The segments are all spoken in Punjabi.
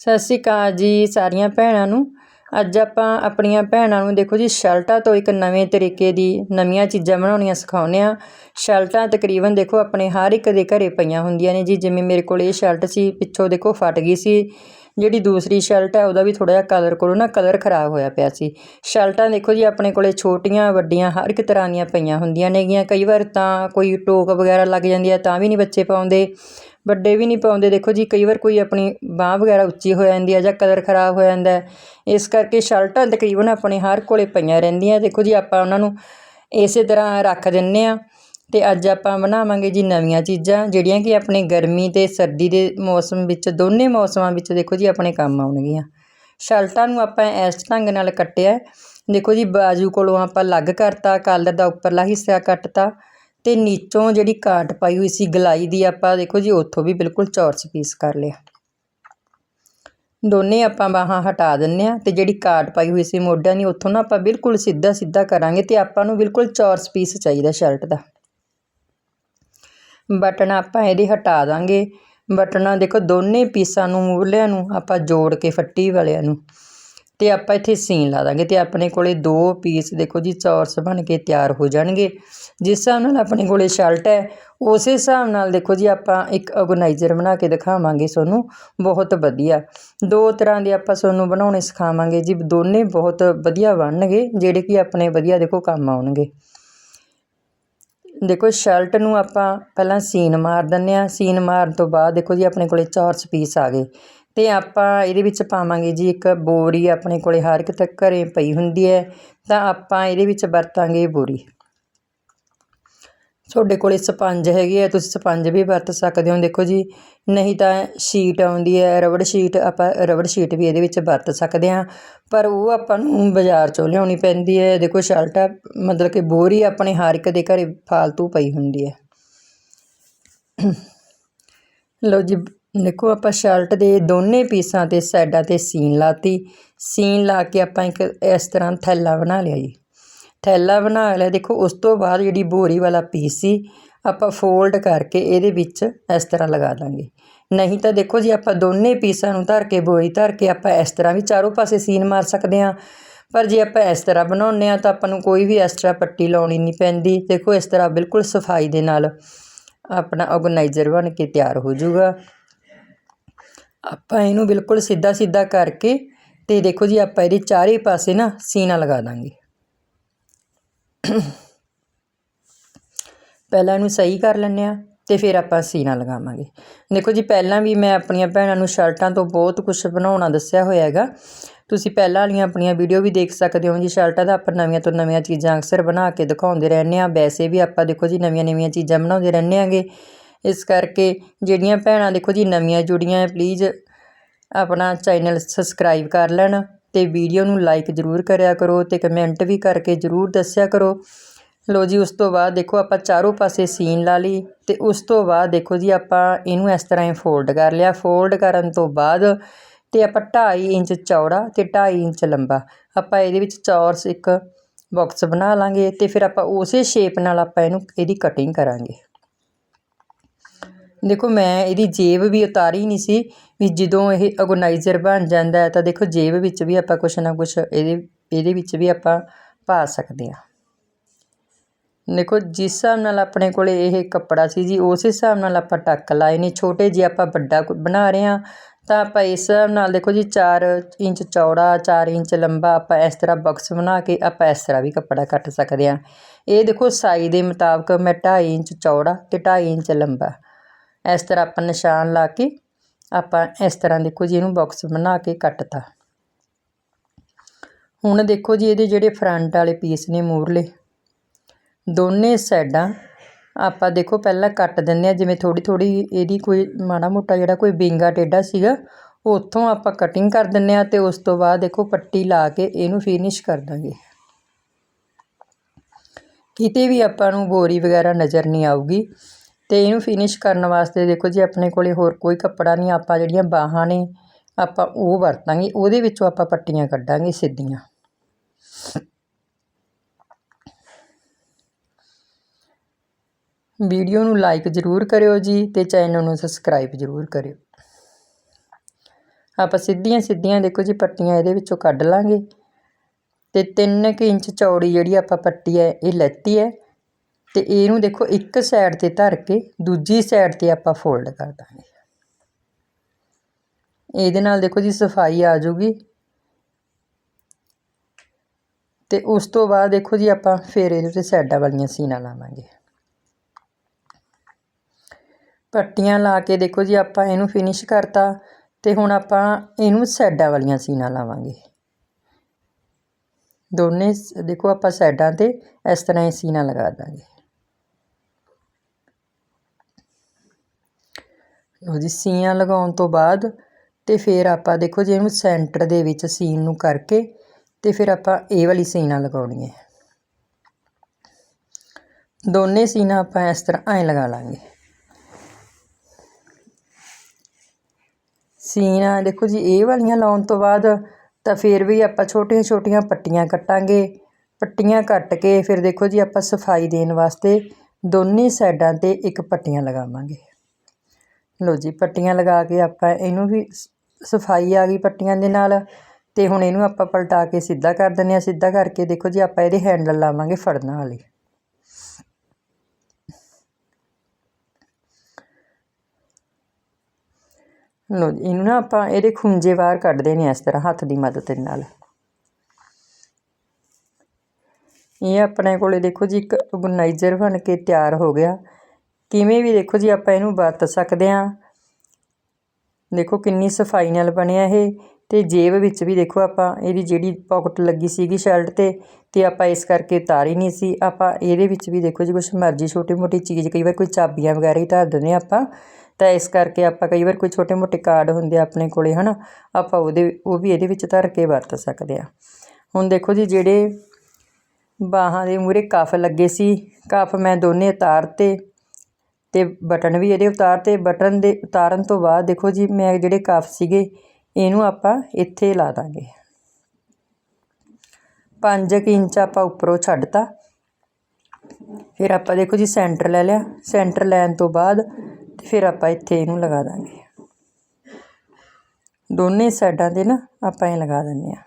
ਸਤਿ ਸ਼੍ਰੀ ਅਕਾਲ ਜੀ ਸਾਰੀਆਂ ਭੈਣਾਂ ਨੂੰ। ਅੱਜ ਆਪਾਂ ਆਪਣੀਆਂ ਭੈਣਾਂ ਨੂੰ ਦੇਖੋ ਜੀ, ਸ਼ਰਟਾਂ ਤੋਂ ਇੱਕ ਨਵੇਂ ਤਰੀਕੇ ਦੀ ਨਵੀਆਂ ਚੀਜ਼ਾਂ ਬਣਾਉਣੀਆਂ ਸਿਖਾਉਂਦੇ ਆ ਸ਼ਰਟਾਂ ਤਕਰੀਬਨ ਦੇਖੋ, ਆਪਣੇ ਹਰ ਇੱਕ ਦੇ ਘਰੇ ਪਈਆਂ ਹੁੰਦੀਆਂ ਨੇ ਜੀ। ਜਿਵੇਂ ਮੇਰੇ ਕੋਲ ਇਹ ਸ਼ਰਟ ਸੀ, ਪਿੱਛੋਂ ਦੇਖੋ ਫਟ ਗਈ ਸੀ। ਜਿਹੜੀ ਦੂਸਰੀ ਸ਼ਰਟ ਹੈ, ਉਹਦਾ ਵੀ ਥੋੜਾ ਜਿਹਾ ਕਲਰ ਕੋਲੋਂ ਨਾ ਕਲਰ ਖਰਾਬ ਹੋਇਆ ਪਿਆ ਸੀ। ਸ਼ਰਟਾਂ ਦੇਖੋ ਜੀ, ਆਪਣੇ ਕੋਲੇ ਛੋਟੀਆਂ, ਵੱਡੀਆਂ, ਹਰ ਇੱਕ ਤਰ੍ਹਾਂ ਦੀਆਂ ਪਈਆਂ ਹੁੰਦੀਆਂ ਨੇਗੀਆਂ। ਕਈ ਵਾਰ ਤਾਂ ਕੋਈ ਟੋਕ ਵਗੈਰਾ ਲੱਗ ਜਾਂਦੀ ਹੈ, ਤਾਂ ਵੀ ਨਹੀਂ ਬੱਚੇ ਪਾਉਂਦੇ। ਵੱਡੇ ਵੀ ਨਹੀਂ ਪਾਉਂਦੇ। ਦੇਖੋ ਜੀ, ਕਈ ਵਾਰ ਕੋਈ ਆਪਣੀ ਬਾਹ ਵਗੈਰਾ ਉੱਚੀ ਹੋ ਜਾਂਦੀ ਹੈ ਜਾਂ ਕਲਰ ਖਰਾਬ ਹੋ ਜਾਂਦਾ ਇਸ ਕਰਕੇ ਸ਼ਰਟਾਂ ਤਕਰੀਬਨ ਆਪਣੇ ਹਰ ਕੋਲੇ ਪਈਆਂ ਰਹਿੰਦੀਆਂ। ਦੇਖੋ ਜੀ, ਆਪਾਂ ਉਹਨਾਂ ਨੂੰ ਇਸੇ ਤਰ੍ਹਾਂ ਰੱਖ ਦਿੰਨੇ ਆ ਤੇ ਅੱਜ ਆਪਾਂ ਬਣਾਵਾਂਗੇ ਜੀ ਨਵੀਆਂ ਚੀਜ਼ਾਂ, ਜਿਹੜੀਆਂ ਕਿ ਆਪਣੇ ਗਰਮੀ ਤੇ ਸਰਦੀ ਦੇ ਮੌਸਮ ਵਿੱਚ, ਦੋਨੇ ਮੌਸਮਾਂ ਵਿੱਚ ਦੇਖੋ ਜੀ, ਆਪਣੇ ਕੰਮ ਆਉਣਗੀਆਂ। ਸ਼ਰਟਾਂ ਨੂੰ ਆਪਾਂ ਇਸ ਢੰਗ ਨਾਲ ਕੱਟਿਆ। ਦੇਖੋ ਜੀ, ਬਾਜੂ ਕੋਲੋਂ ਆਪਾਂ ਅਲੱਗ ਕਰਤਾ ਕਾਲਰ ਦਾ ਉੱਪਰਲਾ ਹਿੱਸਾ ਕੱਟਤਾ। ਤੇ ਨੀਚੋਂ ਜਿਹੜੀ ਕਾਟ ਪਾਈ ਹੋਈ ਸੀ ਗਲਾਈ ਦੀ, ਆਪਾਂ ਦੇਖੋ ਜੀ, ਉੱਥੋਂ ਵੀ ਬਿਲਕੁਲ ਚੌਰਸ ਪੀਸ ਕਰ ਲਿਆ। ਦੋਨੇ ਆਪਾਂ ਬਾਹਾਂ ਹਟਾ ਦਿੰਨੇ ਆ ਤੇ ਜਿਹੜੀ ਕਾਟ ਪਾਈ ਹੋਈ ਸੀ ਮੋਢਿਆਂ ਦੀ, ਉੱਥੋਂ ਨਾ ਆਪਾਂ ਬਿਲਕੁਲ ਸਿੱਧਾ ਸਿੱਧਾ ਕਰਾਂਗੇ ਤੇ ਆਪਾਂ ਨੂੰ ਬਿਲਕੁਲ ਚੌਰਸ ਪੀਸ ਚਾਹੀਦਾ ਸ਼ਰਟ ਦਾ। ਬਟਨ ਆਪਾਂ ਇਹਦੇ ਹਟਾ ਦਾਂਗੇ। ਬਟਨਾਂ ਦੇਖੋ, ਦੋਨੇ ਪੀਸਾਂ ਨੂੰ ਮੂਹਰਿਆਂ ਨੂੰ ਆਪਾਂ ਜੋੜ ਕੇ ਫੱਟੀ ਵਾਲਿਆਂ ਨੂੰ। ਤੇ ਆਪਾਂ ਇੱਥੇ ਸੀਨ ਲਾ ਦਾਂਗੇ ਤੇ ਆਪਣੇ ਕੋਲੇ ਦੋ ਪੀਸ ਦੇਖੋ ਜੀ ਚੌਰਸ ਬਣ ਕੇ ਤਿਆਰ ਹੋ ਜਾਣਗੇ। ਜਿਸ ਹਿਸਾਬ ਨਾਲ ਆਪਣੇ ਕੋਲੇ ਸ਼ਰਟ ਹੈ, ਉਸੇ ਹਿਸਾਬ ਨਾਲ ਦੇਖੋ ਜੀ ਆਪਾਂ ਇੱਕ ਆਰਗੇਨਾਈਜ਼ਰ ਬਣਾ ਕੇ ਦਿਖਾਵਾਂਗੇ ਤੁਹਾਨੂੰ, ਬਹੁਤ ਵਧੀਆ। ਦੋ ਤਰ੍ਹਾਂ ਦੇ ਆਪਾਂ ਤੁਹਾਨੂੰ ਬਣਾਉਣੇ ਸਿਖਾਵਾਂਗੇ ਜੀ, ਦੋਨੇ ਬਹੁਤ ਵਧੀਆ ਬਣਨਗੇ, ਜਿਹੜੇ ਕਿ ਆਪਣੇ ਵਧੀਆ ਦੇਖੋ ਕੰਮ ਆਉਣਗੇ। ਦੇਖੋ ਸ਼ਰਟ ਨੂੰ ਆਪਾਂ ਪਹਿਲਾਂ ਸੀਨ ਮਾਰ ਦਿੰਨੇ ਆ ਸੀਨ ਮਾਰਨ ਤੋਂ ਬਾਅਦ ਦੇਖੋ ਜੀ ਆਪਣੇ ਕੋਲੇ ਚੌਰਸ ਪੀਸ ਆ ਗਏ। ਅਤੇ ਆਪਾਂ ਇਹਦੇ ਵਿੱਚ ਪਾਵਾਂਗੇ ਜੀ ਇੱਕ ਬੋਰੀ ਆਪਣੇ ਕੋਲ ਹਰ ਇੱਕ ਤੱਕ ਘਰੇ ਪਈ ਹੁੰਦੀ ਹੈ, ਤਾਂ ਆਪਾਂ ਇਹਦੇ ਵਿੱਚ ਵਰਤਾਂਗੇ ਬੋਰੀ। ਤੁਹਾਡੇ ਕੋਲ ਸਪੰਜ ਹੈਗੀ ਹੈ ਤੁਸੀਂ ਸਪੰਜ ਵੀ ਵਰਤ ਸਕਦੇ ਹੋ। ਦੇਖੋ ਜੀ, ਨਹੀਂ ਤਾਂ ਸ਼ੀਟ ਆਉਂਦੀ ਹੈ, ਰਬੜ ਸ਼ੀਟ ਆਪਾਂ ਰਬੜ ਸ਼ੀਟ ਵੀ ਇਹਦੇ ਵਿੱਚ ਵਰਤ ਸਕਦੇ ਹਾਂ, ਪਰ ਉਹ ਆਪਾਂ ਨੂੰ ਬਾਜ਼ਾਰ ਚੋਂ ਲਿਆਉਣੀ ਪੈਂਦੀ ਹੈ। ਦੇਖੋ, ਸ਼ਰਟ ਮਤਲਬ ਕਿ ਬੋਰੀ ਆਪਣੇ ਹਰ ਇੱਕ ਦੇ ਘਰੇ ਫਾਲਤੂ ਪਈ ਹੁੰਦੀ ਹੈ। ਲਓ ਜੀ ਦੇਖੋ, ਆਪਾਂ ਸ਼ਰਟ ਦੇ ਦੋਨੇ ਪੀਸਾਂ ਤੇ ਸਾਈਡਾਂ ਤੇ ਸੀਨ ਲਾਤੀ। ਸੀਨ ਲਾ ਕੇ ਆਪਾਂ ਇੱਕ ਇਸ ਤਰ੍ਹਾਂ ਥੈਲਾ ਬਣਾ ਲਿਆ ਜੀ। ਥੈਲਾ ਬਣਾ ਲਿਆ। ਦੇਖੋ, ਉਸ ਤੋਂ ਬਾਅਦ ਜਿਹੜੀ ਬੋਰੀ ਵਾਲਾ ਪੀਸ ਸੀ, ਆਪਾਂ ਫੋਲਡ ਕਰਕੇ ਇਹਦੇ ਵਿੱਚ ਇਸ ਤਰ੍ਹਾਂ ਲਗਾ ਦਾਂਗੇ। ਨਹੀਂ ਤਾਂ ਦੇਖੋ ਜੀ, ਆਪਾਂ ਦੋਨੇ ਪੀਸਾਂ ਨੂੰ ਧਰ ਕੇ, ਬੋਰੀ ਧਰ ਕੇ ਆਪਾਂ ਇਸ ਤਰ੍ਹਾਂ ਵੀ ਚਾਰੋਂ ਪਾਸੇ ਸੀਨ ਮਾਰ ਸਕਦੇ ਹਾਂ। ਪਰ ਜੇ ਆਪਾਂ ਇਸ ਤਰ੍ਹਾਂ ਬਣਾਉਂਦੇ ਆ ਤਾਂ ਆਪਾਂ ਨੂੰ ਕੋਈ ਵੀ ਐਕਸਟਰਾ ਪੱਟੀ ਲਾਉਣੀ ਨਹੀਂ ਪੈਂਦੀ। ਦੇਖੋ, ਇਸ ਤਰ੍ਹਾਂ ਬਿਲਕੁਲ ਸਫ਼ਾਈ ਦੇ ਨਾਲ ਆਪਣਾ ਆਰਗੇਨਾਈਜ਼ਰ ਬਣ ਕੇ ਤਿਆਰ ਹੋ ਜਾਊਗਾ। ਆਪਾਂ ਇਹਨੂੰ ਬਿਲਕੁਲ ਸਿੱਧਾ ਸਿੱਧਾ ਕਰਕੇ ਤੇ ਦੇਖੋ ਜੀ, ਆਪਾਂ ਇਹਦੇ ਚਾਰੇ ਪਾਸੇ ਨਾ ਸੀਨਾ ਲਗਾ ਦਾਂਗੇ। ਪਹਿਲਾਂ ਇਹਨੂੰ ਸਹੀ ਕਰ ਲੈਂਦੇ ਆ ਤੇ ਫਿਰ ਆਪਾਂ ਸੀਨਾ ਲਗਾਵਾਂਗੇ। ਦੇਖੋ ਜੀ, ਪਹਿਲਾਂ ਵੀ ਮੈਂ ਆਪਣੀਆਂ ਭੈਣਾਂ ਨੂੰ ਸ਼ਰਟਾਂ ਤੋਂ ਬਹੁਤ ਕੁਝ ਬਣਾਉਣਾ ਦੱਸਿਆ ਹੋਇਆ ਹੈਗਾ। ਤੁਸੀਂ ਪਹਿਲਾਂ ਵਾਲੀਆਂ ਆਪਣੀਆਂ ਵੀਡੀਓ ਵੀ ਦੇਖ ਸਕਦੇ ਹੋ ਜੀ, ਸ਼ਰਟਾਂ ਦਾ ਆਪਾਂ ਨਵੀਆਂ ਤੋਂ ਨਵੀਆਂ ਚੀਜ਼ਾਂ ਅਕਸਰ ਬਣਾ ਕੇ ਦਿਖਾਉਂਦੇ ਰਹਿੰਦੇ ਆ ਵੈਸੇ ਵੀ ਆਪਾਂ ਦੇਖੋ ਜੀ ਨਵੀਆਂ ਨਵੀਆਂ ਚੀਜ਼ਾਂ ਬਣਾਉਂਦੇ ਰਹਿੰਦੇ ਆਂਗੇ ਇਸ ਕਰਕੇ ਜਿਹੜੀਆਂ ਭੈਣਾਂ ਦੇਖੋ ਜੀ ਨਵੀਆਂ ਜੁੜੀਆਂ ਪਲੀਜ਼ ਆਪਣਾ ਚੈਨਲ ਸਬਸਕ੍ਰਾਈਬ ਕਰ ਲੈਣ ਤੇ ਵੀਡੀਓ ਨੂੰ ਲਾਈਕ ਜ਼ਰੂਰ ਕਰਿਆ ਕਰੋ ਤੇ ਕਮੈਂਟ ਵੀ ਕਰਕੇ ਜ਼ਰੂਰ ਦੱਸਿਆ ਕਰੋ। ਲੋ ਜੀ, ਉਸ ਤੋਂ ਬਾਅਦ ਦੇਖੋ ਆਪਾਂ ਚਾਰੋਂ ਪਾਸੇ ਸੀਨ ਲਾ ਲਈ ਤੇ ਉਸ ਤੋਂ ਬਾਅਦ ਦੇਖੋ ਜੀ ਆਪਾਂ ਇਹਨੂੰ ਇਸ ਤਰ੍ਹਾਂ ਹੀ ਫੋਲਡ ਕਰ ਲਿਆ। ਫੋਲਡ ਕਰਨ ਤੋਂ ਬਾਅਦ ਤੇ ਆਪਾਂ 2.5 ਇੰਚ ਚੌੜਾ ਤੇ 2.5 ਇੰਚ ਲੰਬਾ ਆਪਾਂ ਇਹਦੇ ਵਿੱਚ ਚੌਰਸ ਇੱਕ ਬਾਕਸ ਬਣਾ ਲਾਂਗੇ ਤੇ ਫਿਰ ਆਪਾਂ ਉਸੇ ਸ਼ੇਪ ਨਾਲ ਆਪਾਂ ਇਹਨੂੰ ਇਹਦੀ ਕਟਿੰਗ ਕਰਾਂਗੇ। ਦੇਖੋ, ਮੈਂ ਇਹਦੀ ਜੇਬ ਵੀ ਉਤਾਰੀ ਨਹੀਂ ਸੀ ਵੀ ਜਦੋਂ ਇਹ ਆਰਗੇਨਾਈਜ਼ਰ ਬਣ ਜਾਂਦਾ ਹੈ ਤਾਂ ਦੇਖੋ, ਜੇਬ ਵਿੱਚ ਵੀ ਆਪਾਂ ਕੁਛ ਨਾ ਕੁਛ ਇਹਦੇ ਇਹਦੇ ਵਿੱਚ ਵੀ ਆਪਾਂ ਪਾ ਸਕਦੇ ਹਾਂ। ਦੇਖੋ, ਜਿਸ ਹਿਸਾਬ ਨਾਲ ਆਪਣੇ ਕੋਲੇ ਇਹ ਕੱਪੜਾ ਸੀ ਜੀ, ਉਸ ਹਿਸਾਬ ਨਾਲ ਆਪਾਂ ਟੱਕ ਲਾਏ ਨੇ। ਛੋਟੇ ਜਿਹੇ ਆਪਾਂ ਵੱਡਾ ਬਣਾ ਰਹੇ ਹਾਂ, ਤਾਂ ਆਪਾਂ ਇਸ ਹਿਸਾਬ ਨਾਲ ਦੇਖੋ ਜੀ 4 ਇੰਚ ਚੌੜਾ 4 ਇੰਚ ਲੰਬਾ ਆਪਾਂ ਇਸ ਤਰ੍ਹਾਂ ਬਾਕਸ ਬਣਾ ਕੇ ਆਪਾਂ ਇਸ ਤਰ੍ਹਾਂ ਵੀ ਕੱਪੜਾ ਕੱਟ ਸਕਦੇ ਹਾਂ। ਇਹ ਦੇਖੋ ਸਾਈਜ਼ ਦੇ ਮੁਤਾਬਕ ਮੈਂ 2.5 ਇੰਚ ਚੌੜਾ ਤੇ 2.5 ਇੰਚ ਲੰਬਾ। ਇਸ ਤਰ੍ਹਾਂ ਆਪਾਂ ਨਿਸ਼ਾਨ ਲਾ ਕੇ ਆਪਾਂ ਇਸ ਤਰ੍ਹਾਂ ਦੇਖੋ ਜੀ ਇਹਨੂੰ ਬਾਕਸ ਬਣਾ ਕੇ ਕੱਟਤਾ। ਹੁਣ ਦੇਖੋ ਜੀ ਇਹਦੇ ਜਿਹੜੇ ਫਰੰਟ ਵਾਲੇ ਪੀਸ ਨੇ ਮੂਰਲੇ ਦੋਨੇ ਸਾਈਡਾਂ ਆਪਾਂ ਦੇਖੋ ਪਹਿਲਾਂ ਕੱਟ ਦਿੰਦੇ ਆ ਜਿਵੇਂ ਥੋੜੀ ਥੋੜੀ ਇਹਦੀ ਕੋਈ ਮਾੜਾ ਮੋਟਾ ਜਿਹੜਾ ਕੋਈ ਬਿੰਗਾ ਟੇਡਾ ਸੀਗਾ, ਉੱਥੋਂ ਆਪਾਂ ਕਟਿੰਗ ਕਰ ਦਿੰਦੇ ਆ ਤੇ ਉਸ ਤੋਂ ਬਾਅਦ ਦੇਖੋ ਪੱਟੀ ਲਾ ਕੇ ਇਹਨੂੰ ਫਿਨਿਸ਼ ਕਰ ਦਾਂਗੇ। ਕਿਤੇ ਵੀ ਆਪਾਂ ਨੂੰ ਬੋਰੀ ਵਗੈਰਾ ਨਜ਼ਰ ਨਹੀਂ ਆਊਗੀ। ਅਤੇ ਇਹਨੂੰ ਫਿਨਿਸ਼ ਕਰਨ ਵਾਸਤੇ ਦੇਖੋ ਜੀ ਆਪਣੇ ਕੋਲ ਹੋਰ ਕੋਈ ਕੱਪੜਾ ਨਹੀਂ, ਆਪਾਂ ਜਿਹੜੀਆਂ ਬਾਹਾਂ ਨੇ, ਆਪਾਂ ਉਹ ਵਰਤਾਂਗੇ, ਉਹਦੇ ਵਿੱਚੋਂ ਆਪਾਂ ਪੱਟੀਆਂ ਕੱਢਾਂਗੇ ਸਿੱਧੀਆਂ। ਵੀਡੀਓ ਨੂੰ ਲਾਈਕ ਜ਼ਰੂਰ ਕਰਿਓ ਜੀ ਤੇ ਚੈਨਲ ਨੂੰ ਸਬਸਕ੍ਰਾਈਬ ਜ਼ਰੂਰ ਕਰਿਓ। ਆਪਾਂ ਸਿੱਧੀਆਂ ਸਿੱਧੀਆਂ ਦੇਖੋ ਜੀ ਪੱਟੀਆਂ ਇਹਦੇ ਵਿੱਚੋਂ ਕੱਢ ਲਾਂਗੇ ਤੇ 3 ਕੁ ਇੰਚ ਚੌੜੀ ਜਿਹੜੀ ਆਪਾਂ ਪੱਟੀ ਹੈ, ਇਹ ਲੈਤੀ ਹੈ। ਤੇ ਇਹਨੂੰ ਦੇਖੋ ਇੱਕ ਸਾਈਡ ਤੇ ਧਰ ਕੇ ਦੂਜੀ ਸਾਈਡ ਤੇ ਆਪਾਂ ਫੋਲਡ ਕਰ ਦਾਂਗੇ। ਇਹਦੇ ਨਾਲ ਦੇਖੋ ਜੀ ਸਫ਼ਾਈ ਆ ਜਾਊਗੀ। ਤੇ ਉਸ ਤੋਂ ਬਾਅਦ ਦੇਖੋ ਜੀ ਆਪਾਂ ਫੇਰ ਇਹਦੇ ਤੇ ਸਾਈਡਾਂ ਵਾਲੀਆਂ ਸੀਨਾ ਲਾਵਾਂਗੇ। ਪੱਟੀਆਂ ਲਾ ਕੇ ਦੇਖੋ ਜੀ ਆਪਾਂ ਇਹਨੂੰ ਫਿਨਿਸ਼ ਕਰਤਾ ਤੇ ਹੁਣ ਆਪਾਂ ਇਹਨੂੰ ਸਾਈਡਾਂ ਵਾਲੀਆਂ ਸੀਨਾ ਲਾਵਾਂਗੇ। ਦੋਨੇ ਦੇਖੋ ਆਪਾਂ ਸਾਈਡਾਂ ਤੇ ਇਸ ਤਰ੍ਹਾਂ ਹੀ ਸੀਨਾ ਲਗਾ ਦਾਂਗੇ। ਲਓ ਜੀ ਸੀਨਾ ਲਗਾਉਣ ਤੋਂ ਬਾਅਦ ਅਤੇ ਫਿਰ ਆਪਾਂ ਦੇਖੋ ਜੀ ਇਹਨੂੰ ਸੈਂਟਰ ਦੇ ਵਿੱਚ ਸੀਨ ਨੂੰ ਕਰਕੇ ਅਤੇ ਫਿਰ ਆਪਾਂ ਇਹ ਵਾਲੀ ਸੀਨਾ ਲਗਾਉਣੀ ਹੈ ਦੋਨੇ ਸੀਨਾ ਆਪਾਂ ਇਸ ਤਰ੍ਹਾਂ ਐਂ ਲਗਾ ਲਾਂਗੇ। ਸੀਨਾ ਦੇਖੋ ਜੀ, ਇਹ ਵਾਲੀਆਂ ਲਾਉਣ ਤੋਂ ਬਾਅਦ ਤਾਂ ਫਿਰ ਵੀ ਆਪਾਂ ਛੋਟੀਆਂ ਛੋਟੀਆਂ ਪੱਟੀਆਂ ਕੱਟਾਂਗੇ। ਪੱਟੀਆਂ ਕੱਟ ਕੇ ਫਿਰ ਦੇਖੋ ਜੀ ਆਪਾਂ ਸਫ਼ਾਈ ਦੇਣ ਵਾਸਤੇ ਦੋਨੇ ਸਾਈਡਾਂ ਤੇ ਇੱਕ ਪੱਟੀਆਂ ਲਗਾਵਾਂਗੇ। ਲਓ ਜੀ, ਪੱਟੀਆਂ ਲਗਾ ਕੇ ਆਪਾਂ ਇਹਨੂੰ ਵੀ ਸਫ਼ਾਈ ਆ ਗਈ ਪੱਟੀਆਂ ਦੇ ਨਾਲ। ਤੇ ਹੁਣ ਇਹਨੂੰ ਆਪਾਂ ਪਲਟਾ ਕੇ ਸਿੱਧਾ ਕਰ ਦਿੰਦੇ ਆ ਸਿੱਧਾ ਕਰਕੇ ਦੇਖੋ ਜੀ, ਆਪਾਂ ਇਹਦੇ ਹੈਂਡਲ ਲਾਵਾਂਗੇ ਫੜਨ ਵਾਲੇ। ਲਓ ਜੀ, ਇਹਨੂੰ ਨਾ ਆਪਾਂ ਇਹਦੇ ਖੁੰਝੇ ਬਾਹਰ ਕੱਢਦੇ ਨੇ ਇਸ ਤਰ੍ਹਾਂ, ਹੱਥ ਦੀ ਮਦਦ ਦੇ ਨਾਲ। ਇਹ ਆਪਣੇ ਕੋਲੇ ਦੇਖੋ ਜੀ, ਇੱਕ ਆਰਗੇਨਾਈਜ਼ਰ ਬਣ ਕੇ ਤਿਆਰ ਹੋ ਗਿਆ। ਕਿਵੇਂ ਵੀ ਦੇਖੋ ਜੀ ਆਪਾਂ ਇਹਨੂੰ ਵਰਤ ਸਕਦੇ ਹਾਂ। ਦੇਖੋ ਕਿੰਨੀ ਸਫ਼ਾਈ ਨਾਲ ਬਣਿਆ ਇਹ ਤੇ ਜੇਬ ਵਿੱਚ ਵੀ ਦੇਖੋ ਆਪਾਂ ਇਹਦੀ ਜਿਹੜੀ ਪਾਕਟ ਲੱਗੀ ਸੀਗੀ ਸ਼ਰਟ ਤੇ ਤੇ ਆਪਾਂ ਇਸ ਕਰਕੇ ਉਤਾਰੀ ਨਹੀਂ ਸੀ। ਆਪਾਂ ਇਹਦੇ ਵਿੱਚ ਵੀ ਦੇਖੋ ਜੀ ਕੁਛ ਮਰਜ਼ੀ ਛੋਟੀ ਮੋਟੀ ਚੀਜ਼, ਕਈ ਵਾਰ ਕੋਈ ਚਾਬੀਆਂ ਵਗੈਰਾ ਹੀ ਧਰ ਦਿੰਦੇ ਹਾਂ ਆਪਾਂ। ਤਾਂ ਇਸ ਕਰਕੇ ਆਪਾਂ ਕਈ ਵਾਰ ਕੋਈ ਛੋਟੇ ਮੋਟੇ ਕਾਰਡ ਹੁੰਦੇ ਆ ਆਪਣੇ ਕੋਲੇ, ਹਨਾ? ਆਪਾਂ ਉਹਦੇ, ਉਹ ਵੀ ਇਹਦੇ ਵਿੱਚ ਧਰ ਕੇ ਵਰਤ ਸਕਦੇ ਆ ਹੁਣ ਦੇਖੋ ਜੀ ਜਿਹੜੇ ਬਾਹਾਂ ਦੇ ਮੂਰੇ ਕਫ ਲੱਗੇ ਸੀ, ਕਫ ਮੈਂ ਦੋਨੇ ਉਤਾਰਤੇ। ਤੇ ਬਟਨ ਵੀ ਇਹਦੇ ਉਤਾਰ ਤੇ ਬਟਨ ਦੇ ਉਤਾਰਨ ਤੋਂ ਬਾਅਦ ਦੇਖੋ ਜੀ, ਮੈਂ ਜਿਹੜੇ ਕਫ ਸੀਗੇ, ਇਹਨੂੰ ਆਪਾਂ ਇੱਥੇ ਲਾ ਦਾਂਗੇ। 5 ਇੰਚ ਆਪਾਂ ਉੱਪਰੋਂ ਛੱਡਤਾ। ਫਿਰ ਆਪਾਂ ਦੇਖੋ ਜੀ ਸੈਂਟਰ ਲੈ ਲਿਆ। ਸੈਂਟਰ ਲੈਣ ਤੋਂ ਬਾਅਦ ਤੇ ਫਿਰ ਆਪਾਂ ਇੱਥੇ ਇਹਨੂੰ ਲਗਾ ਦਾਂਗੇ। ਦੋਨੇ ਸਾਈਡਾਂ ਤੇ ਨਾ ਆਪਾਂ ਇਹ ਲਗਾ ਦਿੰਦੇ ਆ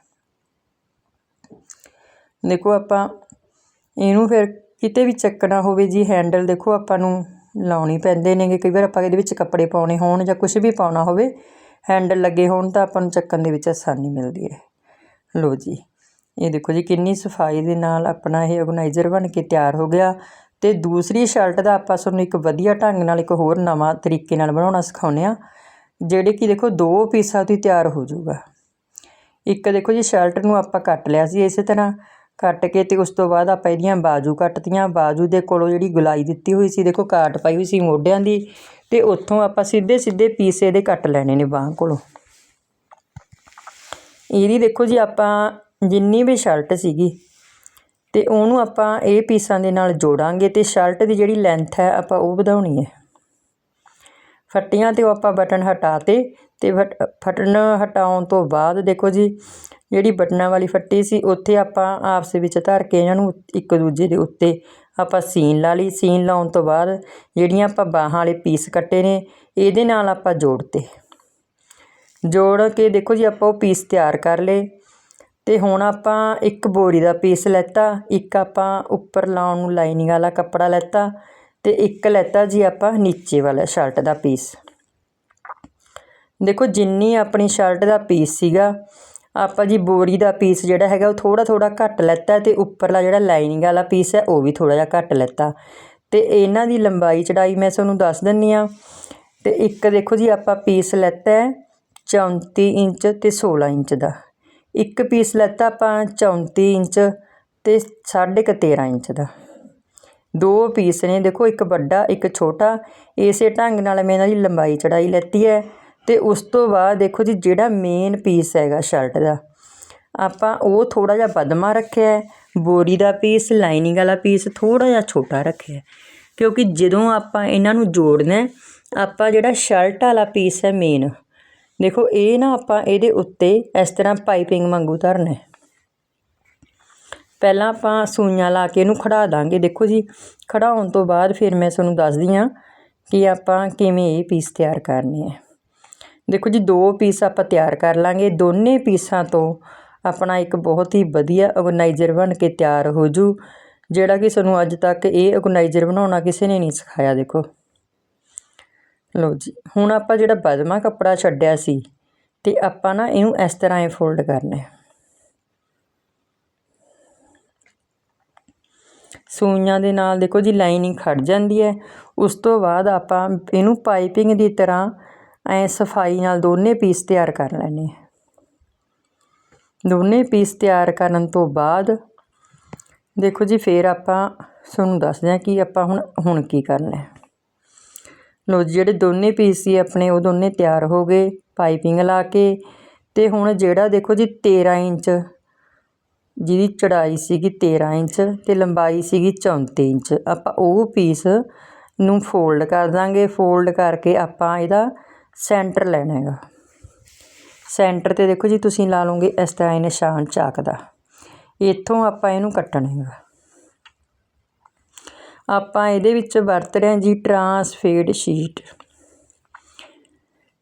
ਦੇਖੋ ਆਪਾਂ ਇਹਨੂੰ ਫਿਰ ਕਿਤੇ ਵੀ ਚੱਕਣਾ ਹੋਵੇ ਜੀ ਹੈਂਡਲ ਦੇਖੋ ਆਪਾਂ ਨੂੰ ਲਾਉਣੀ ਪੈਂਦੇ ਨੇਗੇ। ਕਈ ਵਾਰ ਆਪਾਂ ਇਹਦੇ ਵਿੱਚ ਕੱਪੜੇ ਪਾਉਣੇ ਹੋਣ ਜਾਂ ਕੁਝ ਵੀ ਪਾਉਣਾ ਹੋਵੇ ਹੈਂਡਲ ਲੱਗੇ ਹੋਣ ਤਾਂ ਆਪਾਂ ਨੂੰ ਚੱਕਣ ਦੇ ਵਿੱਚ ਆਸਾਨੀ ਮਿਲਦੀ ਹੈ। ਲੋ ਜੀ, ਇਹ ਦੇਖੋ ਜੀ ਕਿੰਨੀ ਸਫ਼ਾਈ ਦੇ ਨਾਲ ਆਪਣਾ ਇਹ ਆਰਗੇਨਾਈਜ਼ਰ ਬਣ ਕੇ ਤਿਆਰ ਹੋ ਗਿਆ ਤੇ ਦੂਸਰੀ ਸ਼ਰਟ ਦਾ ਆਪਾਂ ਤੁਹਾਨੂੰ ਇੱਕ ਵਧੀਆ ਢੰਗ ਨਾਲ ਇੱਕ ਹੋਰ ਨਵਾਂ ਤਰੀਕੇ ਨਾਲ ਬਣਾਉਣਾ ਸਿਖਾਉਂਦੇ ਆ ਜਿਹੜੇ ਕਿ ਦੇਖੋ ਦੋ ਪੀਸਾਂ ਤੋਂ ਤਿਆਰ ਹੋ ਜਾਊਗਾ। ਇੱਕ ਦੇਖੋ ਜੀ ਸ਼ਰਟ ਨੂੰ ਆਪਾਂ ਕੱਟ ਲਿਆ ਸੀ ਇਸੇ ਤਰ੍ਹਾਂ ਕੱਟ ਕੇ ਅਤੇ ਉਸ ਤੋਂ ਬਾਅਦ ਆਪਾਂ ਇਹਦੀਆਂ ਬਾਜੂ ਕੱਟਤੀਆਂ। ਬਾਜੂ ਦੇ ਕੋਲੋਂ ਜਿਹੜੀ ਗੁਲਾਈ ਦਿੱਤੀ ਹੋਈ ਸੀ, ਦੇਖੋ ਕਾਟ ਪਾਈ ਹੋਈ ਸੀ ਮੋਢਿਆਂ ਦੀ ਅਤੇ ਉੱਥੋਂ ਆਪਾਂ ਸਿੱਧੇ ਸਿੱਧੇ ਪੀਸ ਇਹਦੇ ਕੱਟ ਲੈਣੇ ਨੇ ਬਾਹਾਂ ਕੋਲੋਂ। ਇਹਦੀ ਦੇਖੋ ਜੀ ਆਪਾਂ ਜਿੰਨੀ ਵੀ ਸ਼ਰਟ ਸੀਗੀ ਤੇ ਉਹਨੂੰ ਆਪਾਂ ਇਹ ਪੀਸਾਂ ਦੇ ਨਾਲ ਜੋੜਾਂਗੇ ਤੇ ਸ਼ਰਟ ਦੀ ਜਿਹੜੀ ਲੈਂਥ ਹੈ ਆਪਾਂ ਉਹ ਵਧਾਉਣੀ ਹੈ। ਫੱਟੀਆਂ ਤੇ ਉਹ ਆਪਾਂ ਬਟਨ ਹਟਾਤੇ ਤੇ ਫਟ- ਫਟਣ ਹਟਾਉਣ ਤੋਂ ਬਾਅਦ ਦੇਖੋ ਜੀ, ਜਿਹੜੀ ਬਟਨਾਂ ਵਾਲੀ ਫੱਟੀ ਸੀ, ਉੱਥੇ ਆਪਾਂ ਆਪਸ ਵਿੱਚ ਧਰ ਕੇ ਇਹਨਾਂ ਨੂੰ ਇੱਕ ਦੂਜੇ ਦੇ ਉੱਤੇ ਆਪਾਂ ਸੀਨ ਲਾ ਲਈ। ਸੀਨ ਲਾਉਣ ਤੋਂ ਬਾਅਦ ਜਿਹੜੀਆਂ ਆਪਾਂ ਬਾਹਾਂ ਵਾਲੇ ਪੀਸ ਕੱਟੇ ਨੇ, ਇਹਦੇ ਨਾਲ ਆਪਾਂ ਜੋੜਤੇ। ਜੋੜ ਕੇ ਦੇਖੋ ਜੀ, ਆਪਾਂ ਉਹ ਪੀਸ ਤਿਆਰ ਕਰ ਲਏ ਤੇ ਹੁਣ ਆਪਾਂ ਇੱਕ ਬੋਰੀ ਦਾ ਪੀਸ ਲੈਤਾ, ਇੱਕ ਆਪਾਂ ਉੱਪਰ ਲਾਉਣ ਨੂੰ ਲਾਈਨਿੰਗ ਵਾਲਾ ਕੱਪੜਾ ਲੈਤਾ ਤੇ ਇੱਕ ਲੈਤਾ ਜੀ ਆਪਾਂ ਨੀਚੇ ਵਾਲਾ ਸ਼ਰਟ ਦਾ ਪੀਸ ਦੇਖੋ ਜਿੰਨੀ ਆਪਣੀ ਸ਼ਰਟ ਦਾ ਪੀਸ ਸੀਗਾ, ਆਪਾਂ ਜੀ ਬੋਰੀ ਦਾ ਪੀਸ ਜਿਹੜਾ ਹੈਗਾ ਉਹ ਥੋੜਾ ਥੋੜਾ ਘੱਟ ਲੈਤਾ ਤੇ ਉੱਪਰਲਾ ਜਿਹੜਾ ਲਾਈਨਿੰਗ ਵਾਲਾ ਪੀਸ ਹੈ ਉਹ ਵੀ ਥੋੜਾ ਜਿਹਾ ਘੱਟ ਲੈਤਾ। ਤੇ ਇਹਨਾਂ ਦੀ ਲੰਬਾਈ ਚੜਾਈ ਮੈਂ ਤੁਹਾਨੂੰ ਦੱਸ ਦਿੰਨੀ ਆ। ਤੇ ਇੱਕ ਦੇਖੋ ਜੀ ਆਪਾਂ ਪੀਸ ਲੈਤਾ ਹੈ 34 ਇੰਚ ਤੇ 16 ਇੰਚ ਦਾ। ਇੱਕ ਪੀਸ ਲੈਤਾ ਆਪਾਂ 34 ਇੰਚ ਤੇ 13.5 ਇੰਚ ਦਾ। ਦੋ ਪੀਸ ਨੇ, ਦੇਖੋ ਇੱਕ ਵੱਡਾ, ਇੱਕ ਛੋਟਾ। ਇਸੇ ਢੰਗ ਨਾਲ ਮੈਂ ਇਹਨਾਂ ਦੀ ਲੰਬਾਈ ਚੜਾਈ ਲੈਤੀ ਹੈ। ਅਤੇ ਉਸ ਤੋਂ ਬਾਅਦ ਦੇਖੋ ਜੀ, ਜਿਹੜਾ ਮੇਨ ਪੀਸ ਹੈਗਾ ਸ਼ਰਟ ਦਾ, ਆਪਾਂ ਉਹ ਥੋੜ੍ਹਾ ਜਿਹਾ ਬਦਮਾ ਰੱਖਿਆ ਬੋਰੀ ਦਾ ਪੀਸ ਲਾਈਨਿੰਗ ਵਾਲਾ ਪੀਸ ਥੋੜ੍ਹਾ ਜਿਹਾ ਛੋਟਾ ਰੱਖਿਆ ਕਿਉਂਕਿ ਜਦੋਂ ਆਪਾਂ ਇਹਨਾਂ ਨੂੰ ਜੋੜਨਾ ਆਪਾਂ ਜਿਹੜਾ ਸ਼ਰਟ ਵਾਲਾ ਪੀਸ ਹੈ ਮੇਨ ਦੇਖੋ ਇਹ ਨਾ ਆਪਾਂ ਇਹਦੇ ਉੱਤੇ ਇਸ ਤਰ੍ਹਾਂ ਪਾਈਪਿੰਗ ਵਾਂਗੂ ਧਰਨਾ ਪਹਿਲਾਂ ਆਪਾਂ ਸੂਈਆਂ ਲਾ ਕੇ ਇਹਨੂੰ ਖੜਾ ਦਾਂਗੇ। ਦੇਖੋ ਜੀ ਖੜਾਉਣ ਤੋਂ ਬਾਅਦ ਫਿਰ ਮੈਂ ਤੁਹਾਨੂੰ ਦੱਸਦੀ ਹਾਂ ਕਿ ਆਪਾਂ ਕਿਵੇਂ ਇਹ ਪੀਸ ਤਿਆਰ ਕਰਨੇ ਆ। ਦੇਖੋ ਜੀ, ਦੋ ਪੀਸ ਆਪਾਂ ਤਿਆਰ ਕਰ ਲਾਂਗੇ। ਦੋਨੇ ਪੀਸਾਂ ਤੋਂ ਆਪਣਾ ਇੱਕ ਬਹੁਤ ਹੀ ਵਧੀਆ ਆਰਗੇਨਾਈਜ਼ਰ ਬਣ ਕੇ ਤਿਆਰ ਹੋ ਜੂ, ਜਿਹੜਾ ਕਿ ਸਾਨੂੰ ਅੱਜ ਤੱਕ ਇਹ ਆਰਗੇਨਾਈਜ਼ਰ ਬਣਾਉਣਾ ਕਿਸੇ ਨੇ ਨਹੀਂ ਸਿਖਾਇਆ, ਦੇਖੋ। ਲਓ ਜੀ, ਹੁਣ ਆਪਾਂ ਜਿਹੜਾ ਬਦਮਾ ਕੱਪੜਾ ਛੱਡਿਆ ਸੀ, ਤੇ ਆਪਾਂ ਨਾ ਇਹਨੂੰ ਇਸ ਤਰ੍ਹਾਂ ਇਹ ਫੋਲਡ ਕਰਨਾ ਹੈ। ਸੂਈਆਂ ਦੇ ਨਾਲ ਦੇਖੋ ਜੀ ਲਾਈਨਿੰਗ ਖੜ ਜਾਂਦੀ ਹੈ। ਉਸ ਤੋਂ ਬਾਅਦ ਆਪਾਂ ਇਹਨੂੰ ਪਾਈਪਿੰਗ ਦੀ ਤਰ੍ਹਾਂ ਐ ਸਫ਼ਾਈ ਨਾਲ ਦੋਨੇ ਪੀਸ ਤਿਆਰ ਕਰ ਲੈਣੇ ਆ ਦੋਨੇ ਪੀਸ ਤਿਆਰ ਕਰਨ ਤੋਂ ਬਾਅਦ ਦੇਖੋ ਜੀ ਫੇਰ ਆਪਾਂ ਤੁਹਾਨੂੰ ਦੱਸਦੇ ਹਾਂ ਕਿ ਆਪਾਂ ਹੁਣ ਹੁਣ ਕੀ ਕਰਨਾ ਹੈ। ਲੋ ਜਿਹੜੇ ਦੋਨੇ ਪੀਸ ਸੀ ਆਪਣੇ, ਉਹ ਦੋਨੇ ਤਿਆਰ ਹੋ ਗਏ ਪਾਈਪਿੰਗ ਲਾ ਕੇ ਤੇ ਹੁਣ ਜਿਹੜਾ ਦੇਖੋ ਜੀ 13 ਇੰਚ ਜਿਹਦੀ ਚੜਾਈ ਸੀਗੀ 13 ਇੰਚ ਅਤੇ ਲੰਬਾਈ ਸੀਗੀ 34 ਇੰਚ। ਆਪਾਂ ਉਹ ਪੀਸ ਨੂੰ ਫੋਲਡ ਕਰ ਦਾਂਗੇ। ਫੋਲਡ ਕਰਕੇ ਆਪਾਂ ਇਹਦਾ ਸੈਂਟਰ ਲੈਣਾ ਹੈਗਾ। ਸੈਂਟਰ ਤੇ ਦੇਖੋ ਜੀ, ਤੁਸੀਂ ਲਾ ਲਓਗੇ ਇਸ ਤਰ੍ਹਾਂ ਇਹ ਨਿਸ਼ਾਨ ਚਾਕ ਦਾ ਇੱਥੋਂ ਆਪਾਂ ਇਹਨੂੰ ਕੱਟਣਾ ਹੈਗਾ। ਆਪਾਂ ਇਹਦੇ ਵਿੱਚ ਵਰਤ ਰਹੇ ਹਾਂ ਜੀ ਟਰਾਂਸਫੇਡ ਸ਼ੀਟ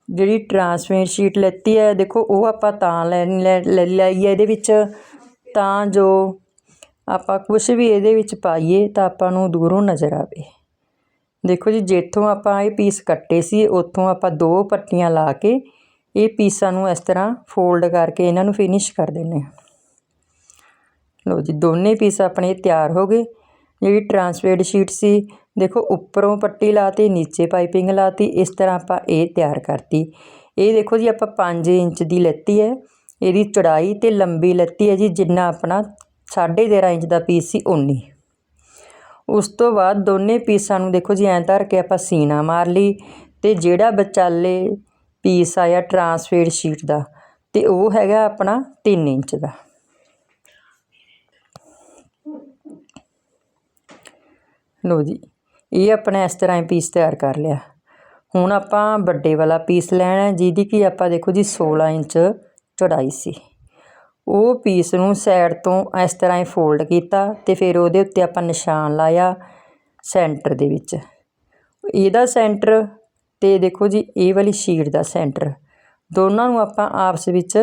ਜਿਹੜੀ ਟਰਾਂਸਫੇਡ ਸ਼ੀਟ ਲੈਤੀ ਹੈ, ਦੇਖੋ ਉਹ ਆਪਾਂ ਤਾਂ ਲੈ ਲਈ ਹੈ ਇਹਦੇ ਵਿੱਚ। ਤਾਂ ਜੋ ਆਪਾਂ ਕੁਛ ਵੀ ਇਹਦੇ ਵਿੱਚ ਪਾਈਏ ਤਾਂ ਆਪਾਂ ਨੂੰ ਦੂਰੋਂ ਨਜ਼ਰ ਆਵੇ। ਦੇਖੋ ਜੀ, ਜਿੱਥੋਂ ਆਪਾਂ ਇਹ ਪੀਸ ਕੱਟੇ ਸੀ, ਉੱਥੋਂ ਆਪਾਂ ਦੋ ਪੱਟੀਆਂ ਲਾ ਕੇ ਇਹ ਪੀਸਾਂ ਨੂੰ ਇਸ ਤਰ੍ਹਾਂ ਫੋਲਡ ਕਰਕੇ ਇਹਨਾਂ ਨੂੰ ਫਿਨਿਸ਼ ਕਰ ਦਿੰਨੇ ਹਾਂ। ਲਓ ਜੀ, ਦੋਨੇ ਪੀਸ ਆਪਣੇ ਤਿਆਰ ਹੋ ਗਏ। ਜਿਹੜੀ ਟਰਾਂਸਪੇਰੈਂਟ ਸ਼ੀਟ ਸੀ, ਦੇਖੋ ਉੱਪਰੋਂ ਪੱਟੀ ਲਾਤੀ, ਨੀਚੇ ਪਾਈਪਿੰਗ ਲਾਤੀ, ਇਸ ਤਰ੍ਹਾਂ ਆਪਾਂ ਇਹ ਤਿਆਰ ਕਰਤੀ। ਇਹ ਦੇਖੋ ਜੀ, ਆਪਾਂ 5 ਇੰਚ ਦੀ ਲੈਤੀ ਹੈ। ਇਹਦੀ ਚੌੜਾਈ ਤੇ ਲੰਬੀ ਲੱਤੀ ਹੈ ਜੀ, ਜਿੰਨਾ ਆਪਣਾ 13.5 ਇੰਚ ਦਾ ਪੀਸ ਸੀ ਉਨੀ ਉਸ ਤੋਂ ਬਾਅਦ ਦੋਨੇ ਪੀਸਾਂ ਨੂੰ ਦੇਖੋ ਜੀ, ਐਂ ਧਰ ਕੇ ਆਪਾਂ ਸੀਨਾ ਮਾਰ ਲਈ ਤੇ ਜਿਹੜਾ ਵਿਚਾਲੇ ਪੀਸ ਆਇਆ ਟਰਾਂਸਫੇਡ ਸ਼ੀਟ ਦਾ ਤੇ ਉਹ ਹੈਗਾ ਆਪਣਾ 3 ਇੰਚ ਦਾ। ਲੋ ਜੀ, ਇਹ ਆਪਣਾ ਇਸ ਤਰ੍ਹਾਂ ਪੀਸ ਤਿਆਰ ਕਰ ਲਿਆ। ਹੁਣ ਆਪਾਂ ਵੱਡੇ ਵਾਲਾ ਪੀਸ ਲੈਣਾ ਜਿਹਦੀ ਕਿ ਆਪਾਂ ਦੇਖੋ ਜੀ 16 ਇੰਚ ਚੌੜਾਈ ਸੀ। ਉਹ ਪੀਸ ਨੂੰ ਸਾਈਡ ਤੋਂ ਇਸ ਤਰ੍ਹਾਂ ਹੀ ਫੋਲਡ ਕੀਤਾ ਅਤੇ ਫਿਰ ਉਹਦੇ ਉੱਤੇ ਆਪਾਂ ਨਿਸ਼ਾਨ ਲਾਇਆ ਸੈਂਟਰ ਦੇ ਵਿੱਚ। ਇਹਦਾ ਸੈਂਟਰ ਅਤੇ ਦੇਖੋ ਜੀ, ਇਹ ਵਾਲੀ ਸ਼ੀਟ ਦਾ ਸੈਂਟਰ ਦੋਨਾਂ ਨੂੰ ਆਪਾਂ ਆਪਸ ਵਿੱਚ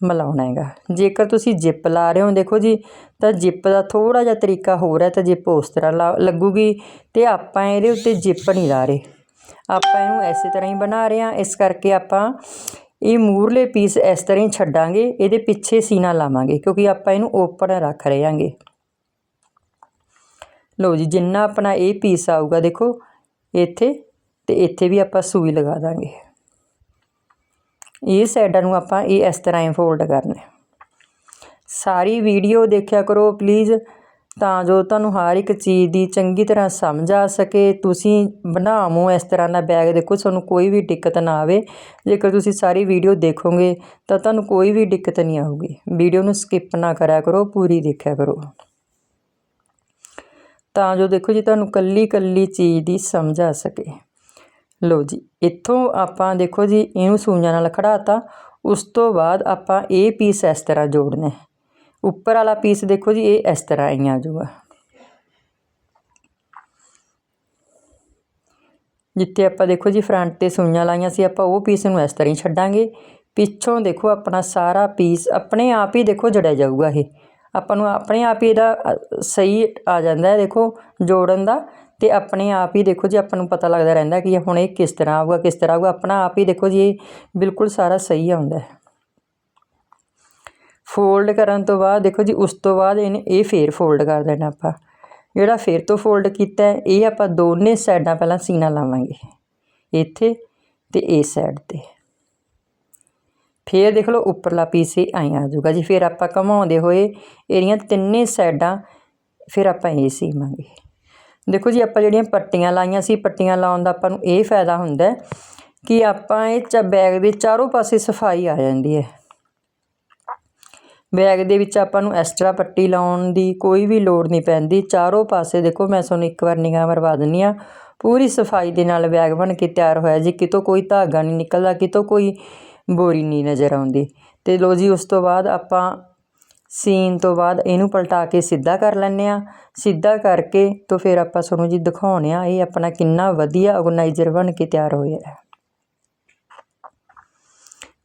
ਮਿਲਾਉਣਾ ਹੈਗਾ। ਜੇਕਰ ਤੁਸੀਂ ਜਿਪ ਲਾ ਰਹੇ ਹੋ, ਦੇਖੋ ਜੀ, ਤਾਂ ਜਿਪ ਦਾ ਥੋੜਾ ਜਿਹਾ ਤਰੀਕਾ ਹੋਰ ਹੈ, ਤਾਂ ਜਿਪ ਉਸ ਤਰ੍ਹਾਂ ਲੱਗੂਗੀ ਤੇ ਆਪਾਂ ਇਹਦੇ ਉੱਤੇ ਜਿਪ ਨਹੀਂ ਲਾ ਰਹੇ। ਆਪਾਂ ਇਹਨੂੰ ਐਸੇ ਤਰ੍ਹਾਂ ਹੀ ਬਣਾ ਰਹੇ ਹਾਂ, ਇਸ ਕਰਕੇ ਆਪਾਂ ਇਹ ਮੂਰਲੇ ਪੀਸ ਇਸ ਤਰ੍ਹਾਂ ਹੀ ਛੱਡਾਂਗੇ, ਇਹਦੇ ਪਿੱਛੇ ਸੀਨਾ ਲਾਵਾਂਗੇ ਕਿਉਂਕਿ ਆਪਾਂ ਇਹਨੂੰ ਓਪਨ ਰੱਖ ਰਹੇ ਹਾਂਗੇ। ਲਓ ਜੀ, ਜਿੰਨਾ ਆਪਣਾ ਇਹ ਪੀਸ ਆਊਗਾ, ਦੇਖੋ, ਇੱਥੇ ਤੇ ਇੱਥੇ ਵੀ ਆਪਾਂ ਸੂਈ ਲਗਾ ਦਾਂਗੇ। ਇਹ ਸਾਈਡਾਂ ਨੂੰ ਆਪਾਂ ਇਹ ਇਸ ਤਰ੍ਹਾਂ ਹੀ ਫੋਲਡ ਕਰਨਾ ਸਾਰੀ ਵੀਡੀਓ ਦੇਖਿਆ ਕਰੋ ਪਲੀਜ਼ ਤਾਂ ਜੋ ਤੁਹਾਨੂੰ ਹਰ ਇੱਕ ਚੀਜ਼ ਦੀ ਚੰਗੀ ਤਰ੍ਹਾਂ ਸਮਝ ਆ ਸਕੇ, ਤੁਸੀਂ ਬਣਾਵੋ ਇਸ ਤਰ੍ਹਾਂ ਦਾ ਬੈਗ ਦੇਖੋ, ਤੁਹਾਨੂੰ ਕੋਈ ਵੀ ਦਿੱਕਤ ਨਾ ਆਵੇ। ਜੇਕਰ ਤੁਸੀਂ ਸਾਰੀ ਵੀਡੀਓ ਦੇਖੋਗੇ, ਤਾਂ ਤੁਹਾਨੂੰ ਕੋਈ ਵੀ ਦਿੱਕਤ ਨਹੀਂ ਆਊਗੀ। ਵੀਡੀਓ ਨੂੰ ਸਕਿਪ ਨਾ ਕਰਿਆ ਕਰੋ, ਪੂਰੀ ਦੇਖਿਆ ਕਰੋ। ਤਾਂ ਜੋ ਦੇਖੋ ਜੀ, ਤੁਹਾਨੂੰ ਕੱਲੀ ਕੱਲੀ ਚੀਜ਼ ਦੀ ਸਮਝ ਆ ਸਕੇ। ਲਓ ਜੀ, ਇੱਥੋਂ ਆਪਾਂ ਦੇਖੋ ਜੀ, ਇਹਨੂੰ ਸੂਈਆਂ ਨਾਲ ਖੜਾਤਾ। ਉਸ ਤੋਂ ਬਾਅਦ ਆਪਾਂ ਇਹ ਪੀਸ ਇਸ ਤਰ੍ਹਾਂ ਜੋੜਨਾ। ਉੱਪਰ ਵਾਲਾ ਪੀਸ ਦੇਖੋ ਜੀ, ਇਹ ਇਸ ਤਰ੍ਹਾਂ ਹੀ ਆ ਜਾਊਗਾ ਜਿੱਥੇ ਆਪਾਂ ਦੇਖੋ ਜੀ ਫਰੰਟ ਤੇ ਸੂਈਆਂ ਲਾਈਆਂ ਸੀ, ਆਪਾਂ ਉਹ ਪੀਸ ਨੂੰ ਇਸ ਤਰ੍ਹਾਂ ਹੀ ਛੱਡਾਂਗੇ। ਪਿੱਛੋਂ ਦੇਖੋ ਆਪਣਾ ਸਾਰਾ ਪੀਸ ਆਪਣੇ ਆਪ ਹੀ ਦੇਖੋ ਜੜਿਆ ਜਾਊਗਾ ਇਹ। ਆਪਾਂ ਨੂੰ ਆਪਣੇ ਆਪ ਹੀ ਇਹਦਾ ਸਹੀ ਆ ਜਾਂਦਾ ਹੈ, ਦੇਖੋ, ਜੋੜਨ ਦਾ। ਤੇ ਆਪਣੇ ਆਪ ਹੀ ਦੇਖੋ ਜੀ, ਆਪਾਂ ਨੂੰ ਪਤਾ ਲੱਗਦਾ ਰਹਿੰਦਾ ਕਿ ਹੁਣ ਇਹ ਕਿਸ ਤਰ੍ਹਾਂ ਆਊਗਾ, ਕਿਸ ਤਰ੍ਹਾਂ ਆਊਗਾ। ਆਪਣਾ ਆਪ ਹੀ ਦੇਖੋ ਜੀ, ਇਹ ਬਿਲਕੁਲ ਸਾਰਾ ਸਹੀ ਆਉਂਦਾ ਹੈ। ਫੋਲਡ ਕਰਨ ਤੋਂ ਬਾਅਦ, ਦੇਖੋ ਜੀ, ਉਸ ਤੋਂ ਬਾਅਦ ਇਹਨੇ ਇਹ ਫੇਰ ਫੋਲਡ ਕਰ ਦੇਣਾ ਆਪਾਂ। ਜਿਹੜਾ ਫੇਰ ਤੋਂ ਫੋਲਡ ਕੀਤਾ ਇਹ ਆਪਾਂ ਦੋਨੇ ਸਾਈਡਾਂ ਪਹਿਲਾਂ ਸੀਨਾ ਲਾਵਾਂਗੇ। ਇੱਥੇ ਤੇ ਇਸ ਸਾਈਡ ਤੇ। ਫੇਰ ਦੇਖ ਲਓ, ਉੱਪਰਲਾ ਪੀਸ ਹੀ ਆਈ ਆ ਜਾਊਗਾ ਜੀ। ਫਿਰ ਆਪਾਂ ਘਮਾਉਂਦੇ ਹੋਏ ਇਹਦੀਆਂ ਤਿੰਨੇ ਸਾਈਡਾਂ ਫਿਰ ਆਪਾਂ ਇਹ ਸੀਵਾਂਗੇ। ਦੇਖੋ ਜੀ, ਆਪਾਂ ਜਿਹੜੀਆਂ ਪੱਟੀਆਂ ਲਾਈਆਂ ਸੀ, ਪੱਟੀਆਂ ਲਾਉਣ ਦਾ ਆਪਾਂ ਨੂੰ ਇਹ ਫਾਇਦਾ ਹੁੰਦਾ ਕਿ ਆਪਾਂ ਇਹ ਚ, ਬੈਗ ਦੇ ਚਾਰੋਂ ਪਾਸੇ ਸਫ਼ਾਈ ਆ ਜਾਂਦੀ ਹੈ। ਬੈਗ ਦੇ ਵਿੱਚ ਆਪਾਂ ਨੂੰ ਐਕਸਟਰਾ ਪੱਟੀ ਲਾਉਣ ਦੀ ਕੋਈ ਵੀ ਲੋੜ ਨਹੀਂ ਪੈਂਦੀ। ਚਾਰੋਂ ਪਾਸੇ ਦੇਖੋ, ਮੈਂ ਤੁਹਾਨੂੰ ਇੱਕ ਵਾਰ ਨਿਗਾਹ ਮਰਵਾ ਦਿੰਨੀ ਆ ਪੂਰੀ ਸਫ਼ਾਈ ਦੇ ਨਾਲ ਬੈਗ ਬਣ ਕੇ ਤਿਆਰ ਹੋਇਆ ਜੀ। ਕਿਤੋਂ ਕੋਈ ਧਾਗਾ ਨਹੀਂ ਨਿਕਲਦਾ, ਕਿਤੋਂ ਕੋਈ ਬੋਰੀ ਨਹੀਂ ਨਜ਼ਰ ਆਉਂਦੀ। ਤੇ ਲੋ ਜੀ, ਉਸ ਤੋਂ ਬਾਅਦ ਆਪਾਂ ਸੀਨ ਤੋਂ ਬਾਅਦ ਇਹਨੂੰ ਪਲਟਾ ਕੇ ਸਿੱਧਾ ਕਰ ਲੈਂਦੇ ਆ ਸਿੱਧਾ ਕਰਕੇ ਤੋਂ ਫਿਰ ਆਪਾਂ ਤੁਹਾਨੂੰ ਜੀ ਦਿਖਾਉਣੇ ਆ ਇਹ ਆਪਣਾ ਕਿੰਨਾ ਵਧੀਆ ਆਰਗੇਨਾਈਜ਼ਰ ਬਣ ਕੇ ਤਿਆਰ ਹੋਇਆ ਹੈ।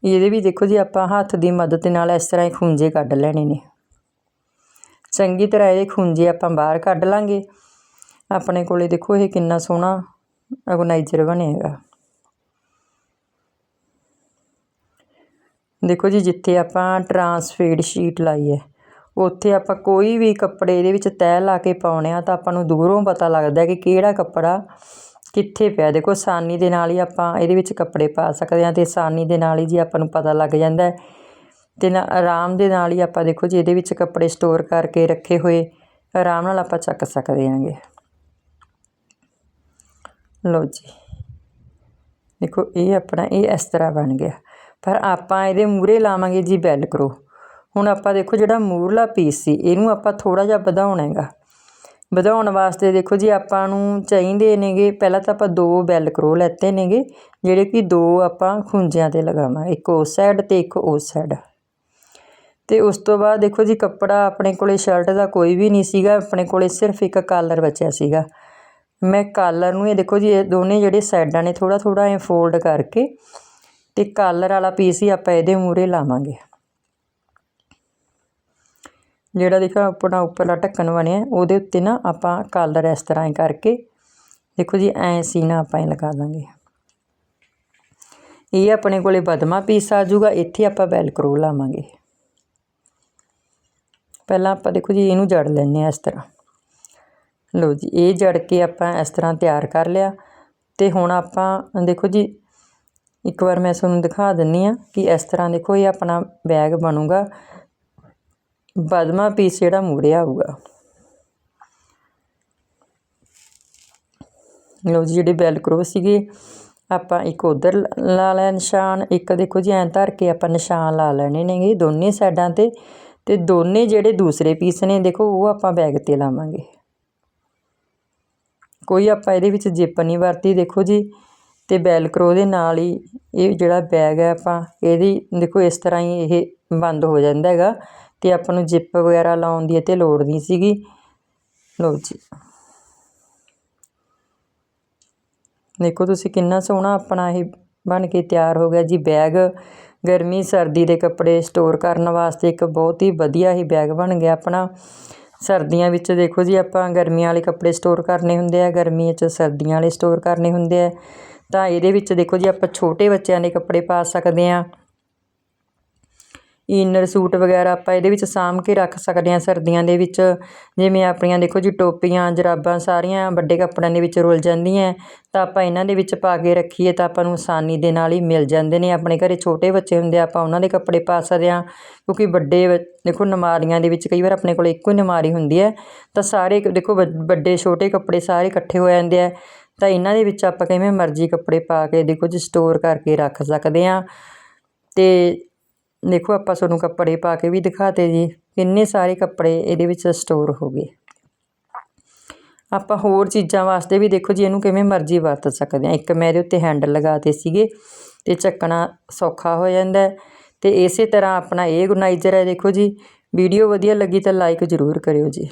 ਇਹਦੇ ਵੀ ਦੇਖੋ ਜੀ, ਆਪਾਂ ਹੱਥ ਦੀ ਮਦਦ ਨਾਲ ਇਸ ਤਰ੍ਹਾਂ ਹੀ ਖੂੰਜੇ ਕੱਢ ਲੈਣੇ ਨੇ। ਚੰਗੀ ਤਰ੍ਹਾਂ ਇਹਦੇ ਖੂੰਜੇ ਆਪਾਂ ਬਾਹਰ ਕੱਢ ਲਾਂਗੇ। ਆਪਣੇ ਕੋਲੇ ਦੇਖੋ ਇਹ ਕਿੰਨਾ ਸੋਹਣਾ ਆਰਗੇਨਾਈਜ਼ਰ ਬਣੇਗਾ ਦੇਖੋ ਜੀ, ਜਿੱਥੇ ਆਪਾਂ ਟਰਾਂਸਫੇਡ ਸ਼ੀਟ ਲਾਈ ਹੈ, ਉੱਥੇ ਆਪਾਂ ਕੋਈ ਵੀ ਕੱਪੜੇ ਇਹਦੇ ਵਿੱਚ ਤੈਅ ਲਾ ਕੇ ਪਾਉਣੇ ਆ ਤਾਂ ਆਪਾਂ ਨੂੰ ਦੂਰੋਂ ਪਤਾ ਲੱਗਦਾ ਕਿ ਕਿਹੜਾ ਕੱਪੜਾ ਕਿੱਥੇ ਪਿਆ? ਦੇਖੋ ਆਸਾਨੀ ਦੇ ਨਾਲ ਹੀ ਆਪਾਂ ਇਹਦੇ ਵਿੱਚ ਕੱਪੜੇ ਪਾ ਸਕਦੇ ਹਾਂ ਤੇ ਆਸਾਨੀ ਦੇ ਨਾਲ ਹੀ ਜੀ ਆਪਾਂ ਨੂੰ ਪਤਾ ਲੱਗ ਜਾਂਦਾ ਹੈ। ਤੇ ਨਾ ਆਰਾਮ ਦੇ ਨਾਲ ਹੀ ਆਪਾਂ ਦੇਖੋ ਜੀ ਇਹਦੇ ਵਿੱਚ ਕੱਪੜੇ ਸਟੋਰ ਕਰਕੇ ਰੱਖੇ ਹੋਏ, ਆਰਾਮ ਨਾਲ ਆਪਾਂ ਚੱਕ ਸਕਦੇ ਹਾਂਗੇ। ਲਓ ਜੀ। ਦੇਖੋ, ਇਹ ਆਪਣਾ, ਇਹ ਇਸ ਤਰ੍ਹਾਂ ਬਣ ਗਿਆ। ਪਰ ਆਪਾਂ ਇਹਦੇ ਮੂਰੇ ਲਾਵਾਂਗੇ ਜੀ ਬੈਲ ਕਰੋ। ਹੁਣ ਆਪਾਂ ਦੇਖੋ ਜਿਹੜਾ ਮੂਰਲਾ ਪੀਸ ਸੀ, ਇਹਨੂੰ ਆਪਾਂ ਥੋੜਾ ਜਿਹਾ ਵਧਾਉਣਾ ਹੈਗਾ। ਵਧਾਉਣ ਵਾਸਤੇ ਦੇਖੋ ਜੀ ਆਪਾਂ ਨੂੰ ਚਾਹੀਦੇ ਨੇਗੇ, ਪਹਿਲਾਂ ਤਾਂ ਆਪਾਂ ਦੋ ਵੈਲਕਰੋ ਲੈਤੇ ਨੇਗੇ, ਜਿਹੜੇ ਕਿ ਦੋ ਆਪਾਂ ਖੁੰਝਿਆਂ ਤੇ ਲਗਾਵਾਂਗੇ, ਇੱਕ ਉਸ ਸਾਈਡ ਤੇ ਇੱਕ ਉਸ ਸਾਈਡ ਤੇ ਉਸ ਤੋਂ ਬਾਅਦ ਦੇਖੋ ਜੀ ਕੱਪੜਾ ਆਪਣੇ ਕੋਲੇ ਸ਼ਰਟ ਦਾ ਕੋਈ ਵੀ ਨਹੀਂ ਸੀਗਾ, ਆਪਣੇ ਕੋਲੇ ਸਿਰਫ ਇੱਕ ਕਾਲਰ ਬਚਿਆ ਸੀਗਾ। ਮੈਂ ਕਾਲਰ ਨੂੰ ਇਹ ਦੇਖੋ ਜੀ, ਇਹ ਦੋਨੇ ਜਿਹੜੇ ਸਾਈਡਾਂ ਨੇ ਥੋੜਾ ਥੋੜਾ ਐ ਫੋਲਡ ਕਰਕੇ ਤੇ ਕਾਲਰ ਵਾਲਾ ਪੀਸ ਹੀ ਆਪਾਂ ਇਹਦੇ ਮੂਰੇ ਲਾਵਾਂਗੇ। ਜਿਹੜਾ ਦੇਖੋ ਆਪਣਾ ਉੱਪਰਲਾ ਢੱਕਣ ਬਣਿਆ ਉਹਦੇ ਉੱਤੇ ਨਾ ਆਪਾਂ ਕਾਲਰ ਇਸ ਤਰ੍ਹਾਂ ਕਰਕੇ, ਦੇਖੋ ਜੀ, ਐ ਸੀਨਾ ਆਪਾਂ ਇਹ ਲਗਾ ਦਾਂਗੇ। ਇਹ ਆਪਣੇ ਕੋਲੇ ਬਦਮਾ ਪੀਸ ਆ ਜਾਊਗਾ, ਇੱਥੇ ਆਪਾਂ ਵੈਲਕਰੋ ਲਾਵਾਂਗੇ। ਪਹਿਲਾਂ ਆਪਾਂ ਦੇਖੋ ਜੀ, ਇਹਨੂੰ ਜੜ ਲੈਣੇ ਆ ਇਸ ਤਰ੍ਹਾਂ। ਲਓ ਜੀ, ਇਹ ਜੜ ਕੇ ਆਪਾਂ ਇਸ ਤਰ੍ਹਾਂ ਤਿਆਰ ਕਰ ਲਿਆ। ਤੇ ਹੁਣ ਆਪਾਂ, ਦੇਖੋ ਜੀ, ਇੱਕ ਵਾਰ ਮੈਂ ਤੁਹਾਨੂੰ ਦਿਖਾ ਦਿੰਨੀ ਆ ਕਿ ਇਸ ਤਰ੍ਹਾਂ ਦੇਖੋ ਇਹ ਆਪਣਾ ਬੈਗ ਬਣੂਗਾ। ਬਦਮਾ ਪੀਸ ਜਿਹੜਾ ਮੂਰੇ ਹੋਊਗਾ ਲਓ ਜੀ, ਜਿਹੜੇ ਬੈਲ ਕਰੋ ਸੀਗੇ, ਆਪਾਂ ਇੱਕ ਉਧਰ ਲਾ ਲਿਆ ਨਿਸ਼ਾਨ, ਇੱਕ ਦੇਖੋ ਜੀ, ਐਂ ਧਰ ਕੇ ਆਪਾਂ ਨਿਸ਼ਾਨ ਲਾ ਲੈਣੇ ਨੇਗੇ ਦੋਨੇ ਸਾਈਡਾਂ ਤੇ ਤੇ ਦੋਨੇ ਜਿਹੜੇ ਦੂਸਰੇ ਪੀਸ ਨੇ, ਦੇਖੋ ਉਹ ਆਪਾਂ ਬੈਗ ਤੇ ਲਾਵਾਂਗੇ। ਕੋਈ ਆਪਾਂ ਇਹਦੇ ਵਿੱਚ ਜਿੱਪ ਨਹੀਂ ਵਰਤੀ, ਦੇਖੋ ਜੀ, ਤੇ ਬੈਲਕਰੋ ਦੇ ਨਾਲ ਹੀ ਇਹ ਜਿਹੜਾ ਬੈਗ ਹੈ ਆਪਾਂ, ਇਹਦੀ ਦੇਖੋ ਇਸ ਤਰ੍ਹਾਂ ਹੀ ਇਹ ਬੰਦ ਹੋ ਜਾਂਦਾ ਹੈਗਾ। ਅਤੇ ਆਪਾਂ ਨੂੰ ਜਿੱਪ ਵਗੈਰਾ ਲਾਉਣ ਦੀ ਤੇ ਲੋੜ ਨਹੀਂ ਸੀਗੀ। ਲਓ ਜੀ। ਦੇਖੋ ਤੁਸੀਂ ਕਿੰਨਾ ਸੋਹਣਾ ਆਪਣਾ ਇਹ ਬਣ ਕੇ ਤਿਆਰ ਹੋ ਗਿਆ ਜੀ ਬੈਗ। ਗਰਮੀ, ਸਰਦੀ ਦੇ ਕੱਪੜੇ ਸਟੋਰ ਕਰਨ ਵਾਸਤੇ ਇੱਕ ਬਹੁਤ ਹੀ ਵਧੀਆ ਹੀ ਬੈਗ ਬਣ ਗਿਆ ਆਪਣਾ। ਸਰਦੀਆਂ ਵਿੱਚ ਦੇਖੋ ਜੀ ਆਪਾਂ ਗਰਮੀਆਂ ਵਾਲੇ ਕੱਪੜੇ ਸਟੋਰ ਕਰਨੇ ਹੁੰਦੇ ਆ, ਗਰਮੀਆਂ 'ਚ ਸਰਦੀਆਂ ਵਾਲੇ ਸਟੋਰ ਕਰਨੇ ਹੁੰਦੇ ਆ। ਤਾਂ ਇਹਦੇ ਵਿੱਚ ਦੇਖੋ ਜੀ ਆਪਾਂ ਛੋਟੇ ਬੱਚਿਆਂ ਦੇ ਕੱਪੜੇ ਪਾ ਸਕਦੇ ਆ। ਇਨਰ ਸੂਟ ਵਗੈਰਾ ਆਪਾਂ ਇਹਦੇ ਵਿੱਚ ਸਾਂਭ ਕੇ ਰੱਖ ਸਕਦੇ ਹਾਂ ਸਰਦੀਆਂ ਦੇ ਵਿੱਚ। ਜਿਵੇਂ ਆਪਣੀਆਂ ਦੇਖੋ ਜੀ ਟੋਪੀਆਂ, ਜਰਾਬਾਂ ਸਾਰੀਆਂ ਵੱਡੇ ਕੱਪੜਿਆਂ ਦੇ ਵਿੱਚ ਰੁਲ ਜਾਂਦੀਆਂ। ਤਾਂ ਆਪਾਂ ਇਹਨਾਂ ਦੇ ਵਿੱਚ ਪਾ ਕੇ ਰੱਖੀਏ ਤਾਂ ਆਪਾਂ ਨੂੰ ਆਸਾਨੀ ਦੇ ਨਾਲ ਹੀ ਮਿਲ ਜਾਂਦੇ ਨੇ। ਆਪਣੇ ਘਰੇ ਛੋਟੇ ਬੱਚੇ ਹੁੰਦੇ ਆ, ਆਪਾਂ ਉਹਨਾਂ ਦੇ ਕੱਪੜੇ ਪਾ ਸਕਦੇ ਹਾਂ। ਕਿਉਂਕਿ ਵੱਡੇ ਦੇਖੋ ਨਮਾਰੀਆਂ ਦੇ ਵਿੱਚ ਕਈ ਵਾਰ ਆਪਣੇ ਕੋਲ ਇੱਕੋ ਹੀ ਨਮਾਰੀ ਹੁੰਦੀ ਹੈ। ਤਾਂ ਸਾਰੇ ਦੇਖੋ ਵੱਡੇ ਛੋਟੇ ਕੱਪੜੇ ਸਾਰੇ ਇਕੱਠੇ ਹੋ ਜਾਂਦੇ ਆ। ਤਾਂ ਇਹਨਾਂ ਦੇ ਵਿੱਚ ਆਪਾਂ ਕਿਵੇਂ ਮਰਜ਼ੀ ਕੱਪੜੇ ਪਾ ਕੇ ਦੇਖੋ ਜੀ ਸਟੋਰ ਕਰਕੇ ਰੱਖ ਸਕਦੇ ਹਾਂ। ਤੇ ਦੇਖੋ ਆਪਾਂ ਤੁਹਾਨੂੰ ਕੱਪੜੇ ਪਾ ਕੇ ਵੀ ਦਿਖਾਤੇ ਜੀ, ਕਿੰਨੇ ਸਾਰੇ ਕੱਪੜੇ ਇਹਦੇ ਵਿੱਚ ਸਟੋਰ ਹੋ ਗਏ। ਆਪਾਂ ਹੋਰ ਚੀਜ਼ਾਂ ਵਾਸਤੇ ਵੀ ਦੇਖੋ ਜੀ, ਇਹਨੂੰ ਕਿਵੇਂ ਮਰਜ਼ੀ ਵਰਤ ਸਕਦੇ ਆ ਇੱਕ ਮੈਂ ਇਹਦੇ ਉੱਤੇ ਹੈਂਡਲ ਲਗਾਤੇ ਸੀਗੇ ਤੇ ਚੱਕਣਾ ਸੌਖਾ ਹੋ ਜਾਂਦਾ ਤੇ ਇਸੇ ਤਰ੍ਹਾਂ ਆਪਣਾ ਇਹ ਆਰਗੇਨਾਈਜ਼ਰ ਹੈ ਦੇਖੋ ਜੀ, ਵੀਡੀਓ ਵਧੀਆ ਲੱਗੀ ਤਾਂ ਲਾਈਕ ਜ਼ਰੂਰ ਕਰਿਓ ਜੀ।